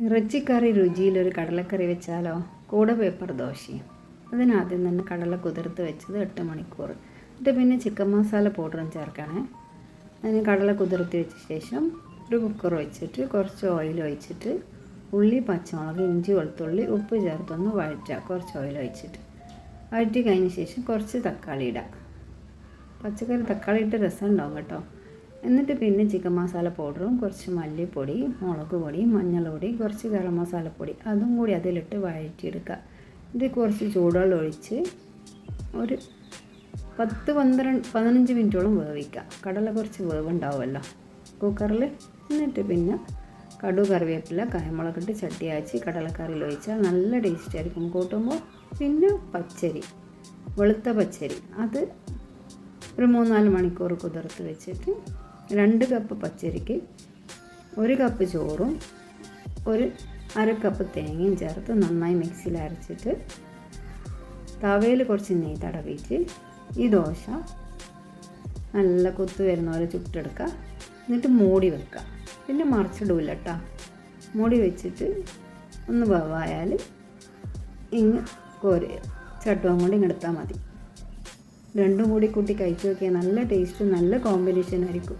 ഇറച്ചിക്കറി രുചിയിലൊരു കടലക്കറി വെച്ചാലോ? കൂടെ പേപ്പർ ദോശയും. അതിനാദ്യം തന്നെ കടല കുതിർത്ത് വെച്ചത് എട്ട് മണിക്കൂർ. എന്നിട്ട് പിന്നെ ചിക്കൻ മസാല പൗഡറും ചേർക്കണേ. അതിന് കടല കുതിർത്തി വെച്ച ശേഷം ഒരു കുക്കർ വെച്ചിട്ട് കുറച്ച് ഓയിൽ ഒഴിച്ചിട്ട് ഉള്ളി പച്ചമുളക് ഇഞ്ചി വെളുത്തുള്ളി ഉപ്പ് ചേർത്തൊന്ന് വഴറ്റുക. കുറച്ച് ഓയിൽ ഒഴിച്ചിട്ട് വഴറ്റി കഴിഞ്ഞ ശേഷം കുറച്ച് തക്കാളി ഇടുക. പച്ചക്കറി തക്കാളി ഇട്ട് രസം ഉണ്ടാവും കേട്ടോ. എന്നിട്ട് പിന്നെ ചിക്കൻ മസാല പൗഡറും കുറച്ച് മല്ലിപ്പൊടി മുളക് പൊടി മഞ്ഞൾപ്പൊടി കുറച്ച് ഗരം മസാലപ്പൊടി അതും കൂടി അതിലിട്ട് വഴറ്റിയെടുക്കുക. ഇത് കുറച്ച് ചൂടുവെള്ളം ഒഴിച്ച് ഒരു പത്ത് പന്ത്രണ്ട് പതിനഞ്ച് മിനിറ്റോളം വേവിക്കുക. കടല കുറച്ച് വേവുണ്ടാവുമല്ലോ. കുക്കറിൽ എന്നിട്ട് പിന്നെ കടു കറിവേപ്പില കായമുളകിട്ട് ചട്ടിയാച്ച് കടലക്കറിയിൽ ഒഴിച്ചാൽ നല്ല ടേസ്റ്റ് ആയിരിക്കും. കൂട്ടുമ്പോൾ പിന്നെ പച്ചരി വെളുത്ത പച്ചരി. അത് ഒരു മൂന്നാൽ മണിക്കൂർ കുതിർത്ത് വെച്ചിട്ട് രണ്ട് കപ്പ് പച്ചരിക്ക് ഒരു കപ്പ് ചോറും ഒരു അര കപ്പ് തേങ്ങയും ചേർത്ത് നന്നായി മിക്സിയിൽ അരച്ചിട്ട് തവയിൽ കുറച്ച് നെയ് തടവിച്ച് ഈ ദോശ നല്ല കൊത്തു വരുന്ന പോലെ ചുട്ടെടുക്കുക. എന്നിട്ട് മൂടി വെക്കുക. പിന്നെ മറിച്ചിടൂല കേട്ടോ മൂടി വെച്ചിട്ട് ഒന്ന് വവായാൽ ഇങ്ങ് കോരി ചട്ടുവം കൊണ്ട് ഇങ്ങെടുത്താൽ മതി. രണ്ടും കൂടി കൂട്ടി കഴിച്ചു നോക്കിയാൽ നല്ല ടേസ്റ്റ് നല്ല കോമ്പിനേഷൻ ആയിരിക്കും.